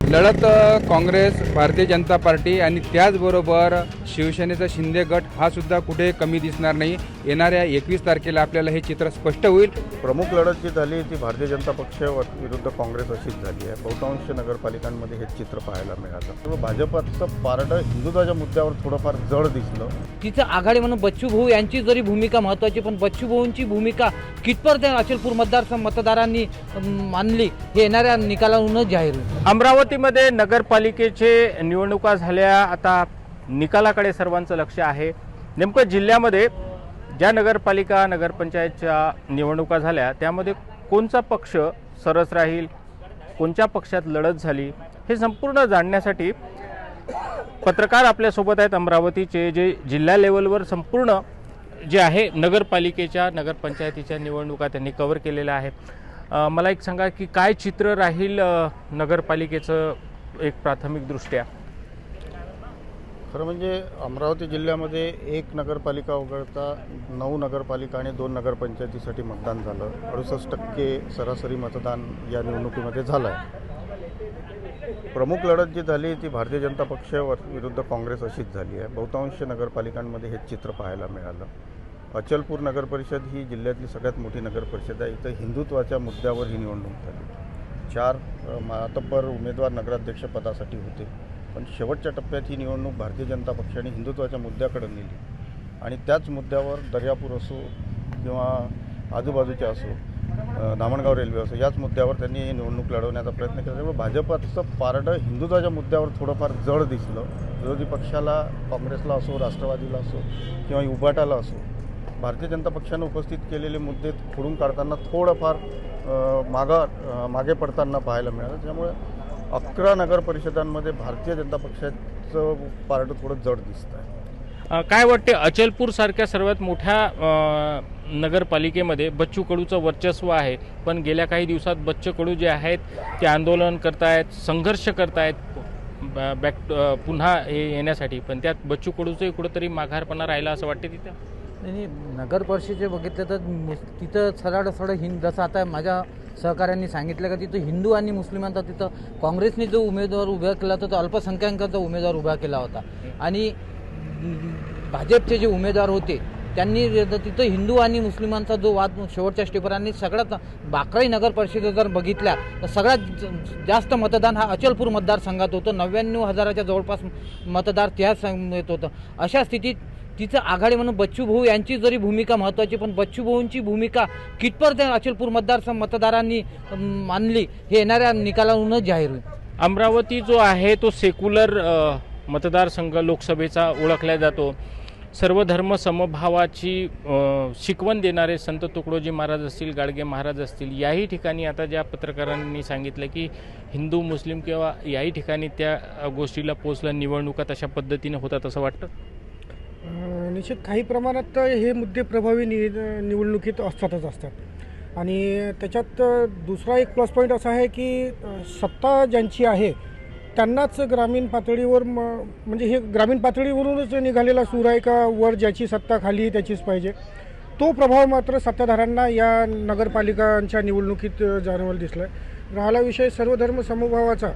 लढत काँग्रेस भारतीय जनता पार्टी आणि त्याचबरोबर शिवसेनेचा शिंदे गट हा सुद्धा कुठे कमी दिसणार नाही. येणाऱ्या एकवीस तारखेला आपल्याला हे चित्र स्पष्ट होईल. प्रमुख लढत जी झाली ती भारतीय जनता पक्ष विरुद्ध काँग्रेस अशीच झाली आहे. बहुतांश नगरपालिकांमध्ये हे चित्र पाहायला मिळालं. भाजपाचं पारडं हिंदुत्वाच्या मुद्द्यावर थोडंफार जड दिसलं. तिचं आघाडी म्हणून बच्चू भाऊ यांची जरी भूमिका महत्त्वाची पण बच्चू भाऊंची भूमिका कितपत त्या अचलपूर मतदारसंघ मतदारांनी मानली हे येणाऱ्या निकालावरूनच जाहीर होईल. अमरावतीमध्ये नगरपालिकेचे निवडणुका झाल्या. आता निकालाकडे सर्वांचं लक्ष आहे. नेमकं जिल्ह्यामध्ये ज्या नगरपालिका नगरपंचायतच्या निवडणुका झाल्या त्यामध्ये कोणचा पक्ष सरस राहील? कोणत्या पक्षात लढत झाली? हे संपूर्ण जाणण्यासाठी पत्रकार आपल्यासोबत आहेत अमरावतीचे जे जिल्हा लेवलवर संपूर्ण जे आहे नगरपालिकेच्या नगरपंचायतीच्या निवडणुका त्यांनी कव्हर केलेल्या आहे मला एक सांगा की काय चित्र राहील नगरपालिकेचं एक प्राथमिकदृष्ट्या खरं म्हणजे अमरावती जिल्ह्यामध्ये एक नगरपालिका वगळता नऊ नगरपालिका आणि दोन नगरपंचायतीसाठी मतदान झालं. अडुसष्ट टक्के सरासरी मतदान या निवडणुकीमध्ये झालं आहे. प्रमुख लढत जी झाली ती भारतीय जनता पक्ष विरुद्ध काँग्रेस अशीच झाली आहे. बहुतांश नगरपालिकांमध्ये हे चित्र पाहायला मिळालं. अचलपूर नगर परिषद ही जिल्ह्यातली सगळ्यात मोठी नगर परिषद आहे. इथं हिंदुत्वाच्या मुद्द्यावर ही निवडणूक झाली. चार मातब्बर उमेदवार नगराध्यक्षपदासाठी होते. पण शेवटच्या टप्प्यात ही निवडणूक भारतीय जनता पक्षाने हिंदुत्वाच्या मुद्द्याकडे नेली. आणि त्याच मुद्द्यावर दर्यापूर असो किंवा आजूबाजूचे असो दामणगाव रेल्वे असो याच मुद्द्यावर त्यांनी ही निवडणूक लढवण्याचा प्रयत्न केला. त्यामुळे भाजपाचं पारडं हिंदुत्वाच्या मुद्द्यावर थोडंफार जड दिसलं. विरोधी पक्षाला काँग्रेसला असो राष्ट्रवादीला असो किंवा उबाटाला असो भारतीय जनता पक्षानं उपस्थित केलेले मुद्दे खोडून काढताना थोडंफार मागं मागा मागे पडताना पाहायला मिळालं. त्यामुळे अकरा नगर परिषदांमध्ये भारतीय जनता पक्षाचं पार्ट थोडं जड दिसतं आहे. काय वाटते अचलपूर सारख्या सर्वात मोठ्या नगरपालिकेमध्ये बच्चू कडूचं वर्चस्व आहे? पण गेल्या काही दिवसात बच्चू कडू जे आहेत ते आंदोलन करतायत संघर्ष करतायत बॅक पुन्हा हे येण्यासाठी. पण त्यात बच्चू कडूचंही कुठंतरी माघारपणा राहिला असं वाटते तिथं? आणि नगर परिषदेचे बघितलं तर मुस- तिथं सरळ सरळ हिंद जसं आता माझ्या सहकाऱ्यांनी सांगितलं का तिथं हिंदू आणि मुस्लिमांचा तिथं काँग्रेसने जो उमेदवार उभा केला होता तो अल्पसंख्याकांचा उमेदवार उभा केला होता. आणि भाजपचे जे उमेदवार होते त्यांनी तिथं हिंदू आणि मुस्लिमांचा जो वाद शेवटच्या स्टेपरांनी सगळ्यात बाकराई नगर परिषदेत जर बघितल्या तर सगळ्यात ज- जास्त मतदान हा अचलपूर मतदारसंघात होतं. नव्याण्णव हजाराच्या जवळपास मतदार त्या सं- येत होतं. अशा स्थितीत तिचं आघाडी म्हणून बच्चू भाऊ यांची जरी भूमिका महत्त्वाची पण बच्चू भाऊंची भूमिका कितपर्यंत अचलपूर मतदारसंघ मतदारांनी मानली हे येणाऱ्या निकालावरूनच जाहीर होईल. अमरावती जो आहे तो सेक्युलर मतदारसंघ लोकसभेचा ओळखला जातो. सर्व धर्म समभावाची शिकवण देणारे संत तुकडोजी महाराज असतील गाडगे महाराज असतील याही ठिकाणी आता ज्या पत्रकारांनी सांगितलं की हिंदू मुस्लिम किंवा याही ठिकाणी त्या गोष्टीला पोचलं निवडणुका तशा पद्धतीने होतात असं वाटतं? निश्चित काही प्रमाणात हे मुद्दे प्रभावी नि निवडणुकीत असतातच असतात. आणि त्याच्यात दुसरा एक प्लस पॉईंट असा आहे की सत्ता ज्यांची आहे त्यांनाच ग्रामीण पातळीवर म म्हणजे हे ग्रामीण पातळीवरूनच निघालेला सूर आहे का? वर ज्याची सत्ता खाली त्याचीच पाहिजे. तो प्रभाव मात्र सत्ताधाऱ्यांना या नगरपालिकांच्या निवडणुकीत जाणवायला दिसला आहे राहिला विषय सर्वधर्म समभावाचा.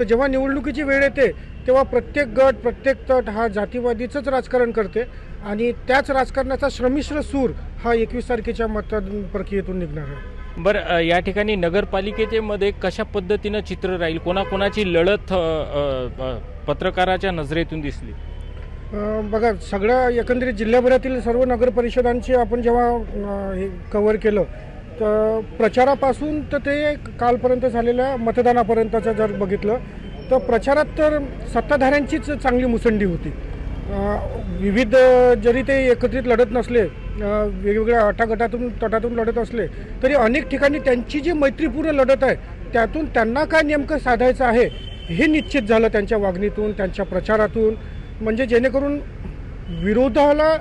तर जेव्हा निवडणुकीची वेळ येते तेव्हा प्रत्येक गट प्रत्येक तट हा जातीवादीचंच राजकारण करते आणि त्याच राजकारणाचा श्रमिश्र सूर हा एकवीस तारखेच्या मतदान प्रक्रियेतून निघणार आहे. बरं या ठिकाणी नगरपालिकेचे मध्ये कशा पद्धतीनं चित्र राहील? कोणाकोणाची लढत पत्रकाराच्या नजरेतून दिसली? बघा सगळ्या एकंदरीत जिल्ह्याभरातील सर्व नगरपरिषदांची आपण जेव्हा हे कव्हर केलं तर प्रचारापासून तर ते कालपर्यंत झालेल्या मतदानापर्यंतचं जर बघितलं तर प्रचारात तर सत्ताधाऱ्यांचीच चांगली मुसंडी होती. विविध जरी ते एकत्रित लढत नसले वेगवेगळ्या अटागटातून तटातून लढत असले तरी अनेक ठिकाणी त्यांची जी मैत्रीपूर्ण लढत आहे त्यातून त्यांना काय नेमकं साधायचं आहे हे निश्चित झालं त्यांच्या वागणीतून त्यांच्या प्रचारातून. म्हणजे जेणेकरून विरोधाला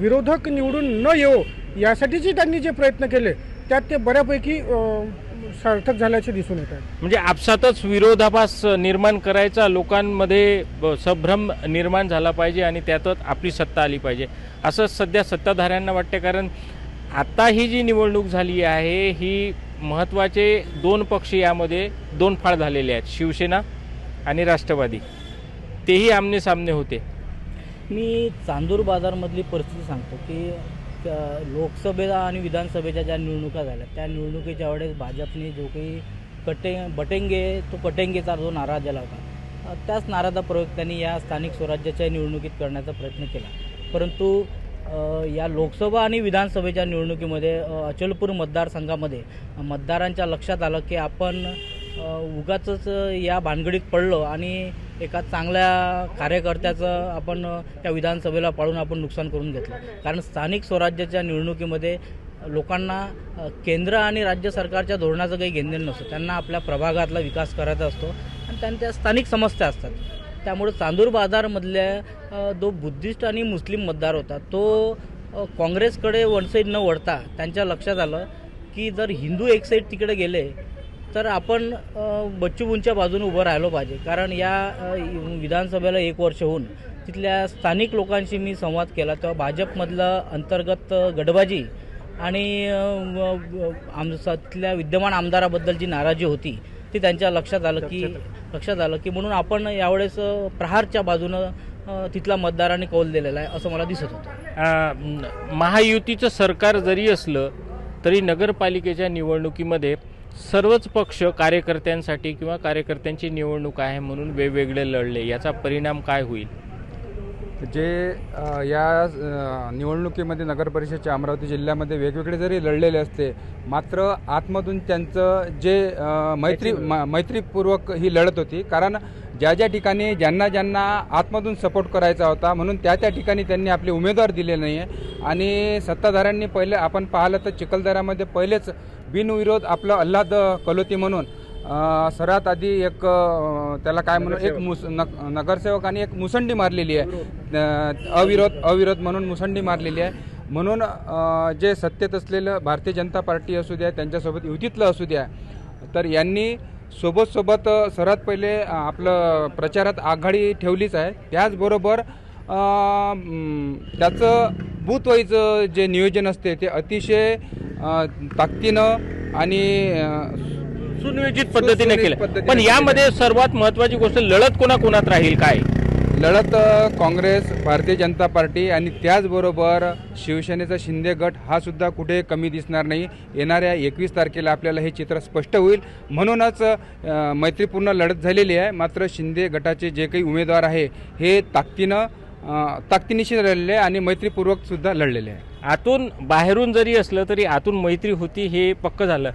विरोधक निवडून न येवो यासाठीचे त्यांनी जे प्रयत्न केले त्यात ते बऱ्यापैकी सार्थक झाल्याचे दिसून येत आहेत म्हणजे आपसातच विरोधाभास निर्माण करायचा लोकांमध्ये ब- संभ्रम निर्माण झाला पाहिजे आणि त्यातच आपली सत्ता आली पाहिजे. असं सध्या सत्ताधाऱ्यांना वाटते कारण आता ही जी निवडणूक झाली आहे ही महत्त्वाचे दोन पक्ष यामध्ये दोन फाळ झालेले आहेत शिवसेना आणि राष्ट्रवादी. तेही आमने सामने होते. मी चांदूर बाजारमधली परिस्थिती सांगतो क- लोकसभेला आणि विधानसभेच्या ज्या निवडणुका झाल्या त्या निवडणुकीच्या वेळेस भाजपने जो काही कटे बटेंगे तो कटेंगेचा जो नारा दिला होता त्याच नाराचा प्रयोग त्यांनी या स्थानिक स्वराज्याच्या निवडणुकीत करण्याचा प्रयत्न केला. परंतु या लोकसभा आणि विधानसभेच्या निवडणुकीमध्ये अचलपूर मतदारसंघामध्ये मतदारांच्या लक्षात आलं की आपण उगाच या भानगडीत पडलो आणि एका चांगल्या कार्यकर्त्याचं आपण त्या विधानसभेला पाळून आपण नुकसान करून घेतलं. कारण स्थानिक स्वराज्याच्या निवडणुकीमध्ये लोकांना केंद्र आणि राज्य सरकारच्या धोरणाचं काही घेणं नसतं. त्यांना आपल्या प्रभागातला विकास करायचा असतो आणि त्यांच्या स्थानिक समस्या असतात. त्यामुळे चांदूर बाजारमधल्या जो बुद्धिस्ट आणि मुस्लिम मतदार होता तो काँग्रेसकडे वनसाईड न वळता त्यांच्या लक्षात आलं की जर हिंदू एक साईड तिकडे गेले तर आपण बच्चूबूंच्या बाजूने उभं राहिलो पाहिजे. कारण या विधानसभेला एक वर्ष होऊन तिथल्या स्थानिक लोकांशी मी संवाद केला. तेव्हा भाजपमधलं अंतर्गत अ, गटबाजी आणि अ, व- आम तिथल्या विद्यमान आमदाराबद्दल जी नाराजी होती ती त्यांच्या लक्षात आलं की लक्षात आलं. की म्हणून आपण यावेळेस प्रहारच्या बाजूनं अ, तिथल्या मतदारांनी कौल दिलेला आहे असं मला दिसत होतं. महायुतीचं सरकार जरी असलं तरी नगरपालिकेच्या निवडणुकीमध्ये सर्वच पक्ष कार्यकर्त्यांसाठी किंवा कार्यकर्त्यांची निवडणूक आहे म्हणून वेगवेगळे लढले याचा परिणाम काय होईल? जे या निवडणुकीमध्ये नगर परिषदच्या अमरावती जिल्ह्यामध्ये वेगवेगळे जरी लढलेले असते मात्र आतमधून त्यांचं जे मैत्री म- मैत्रीपूर्वक ही लढत होती. कारण ज्या ज्या ठिकाणी ज्यांना ज्यांना आतमधून सपोर्ट करायचा होता म्हणून त्या त्या ठिकाणी त्यांनी आपले उमेदवार दिले नाही आहे आणि सत्ताधाऱ्यांनी पहिले आपण पाहिलं तर चिखलदऱ्यामध्ये पहिलेच बिनविरोध आपलं अल्हाद कलोती म्हणून सर्वात आधी एक त्याला काय म्हणून एक मुस नग- नगरसेवक आणि एक मुसंडी मारलेली आहे. अविरोध अविरोध म्हणून मुसंडी मारलेली आहे. म्हणून जे सत्तेत असलेलं भारतीय जनता पार्टी असू द्या त्यांच्यासोबत युतीतलं असू द्या तर यांनी सोबत सोबत सर्वात पहिले आपलं प्रचारात आघाडी ठेवलीच आहे. त्याचबरोबर त्याचं बूथवाईज जे नियोजन असते ते अतिशय ताकदीनं आणि सुनियोजित पद्धतीने केलं. पण. यामध्ये सर्वात महत्वाची गोष्ट लढत कोणाकोणात राहील काय? लढत काँग्रेस भारतीय जनता पार्टी आणि त्याचबरोबर शिवसेनेचा शिंदे गट हा सुद्धा कुठे कमी दिसणार नाही. येणाऱ्या एकवीस तारखेला आपल्याला हे चित्र स्पष्ट होईल. म्हणूनच मैत्रीपूर्ण लढत झालेली आहे. मात्र शिंदे गटाचे जे काही उमेदवार आहे हे ताकदीनं ताकदीनिशी लढलेले आहे आणि मैत्रीपूर्वक सुद्धा लढलेले आहे. आतून बाहेरून जरी असलं तरी आतून मैत्री होती हे पक्क झालं.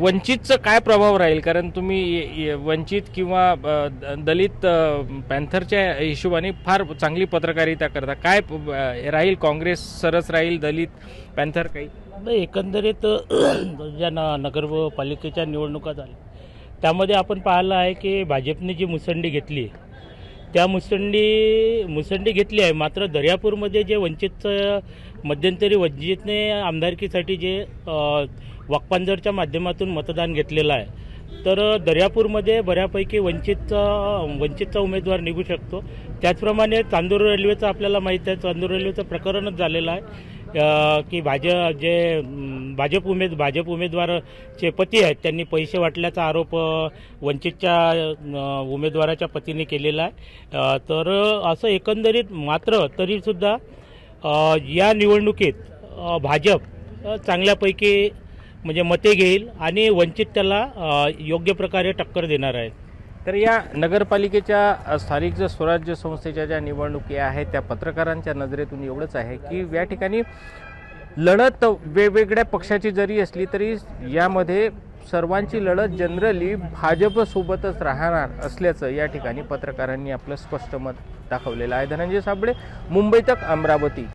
वंचितचं काय प्रभाव राहील? कारण तुम्ही वंचित किंवा दलित पॅन्थरच्या हिशोबाने फार चांगली पत्रकारिता करता. काय राहील काँग्रेस? सरस राहील दलित पॅन्थर काही? नाही एकंदरीत ज्या न नगरपालिकेच्या निवडणुका झाल्या त्यामध्ये आपण पाहिलं आहे की भाजपने जी मुसंडी घेतली त्या मुसंडी मुसंडी घेतली आहे. मात्र दर्यापूरमध्ये जे वंचितचं मध्यंतरी वंचितने आमदारकीसाठी जे वाकपांजरच्या माध्यमातून मतदान घेतलेलं आहे. तर दर्यापूरमध्ये बऱ्यापैकी वंचितचा वंचितचा उमेदवार निघू शकतो. त्याचप्रमाणे चांदूर रेल्वेचं आपल्याला माहीत आहे. चांदूर रेल्वेचं प्रकरणच झालेलं आहे. की भाजप जे भाजप उमेद भाजप उमेदवाराचे पती आहेत. त्यांनी पैसे वाटल्याचा आरोप वंचितच्या उमेदवाराच्या पतीने केलेला आहे. तर असं एकंदरीत मात्र तरीसुद्धा या निवडणुकीत भाजप चांगल्यापैकी म्हणजे मते घेईल आणि वंचित त्याला योग्य प्रकारे टक्कर देणार आहे. तर या नगरपालिकेच्या स्थानिक ज्या स्वराज्य संस्थेच्या ज्या निवडणुकी आहेत त्या पत्रकारांच्या नजरेतून एवढंच आहे की या ठिकाणी लढत वेगवेगळ्या पक्षाची जरी असली तरी यामध्ये सर्वांची लढत जनरली भाजपसोबतच राहणार असल्याचं या ठिकाणी पत्रकारांनी आपलं स्पष्ट मत दाखवलेलं आहे. धनंजय साबळे मुंबई तक अमरावती.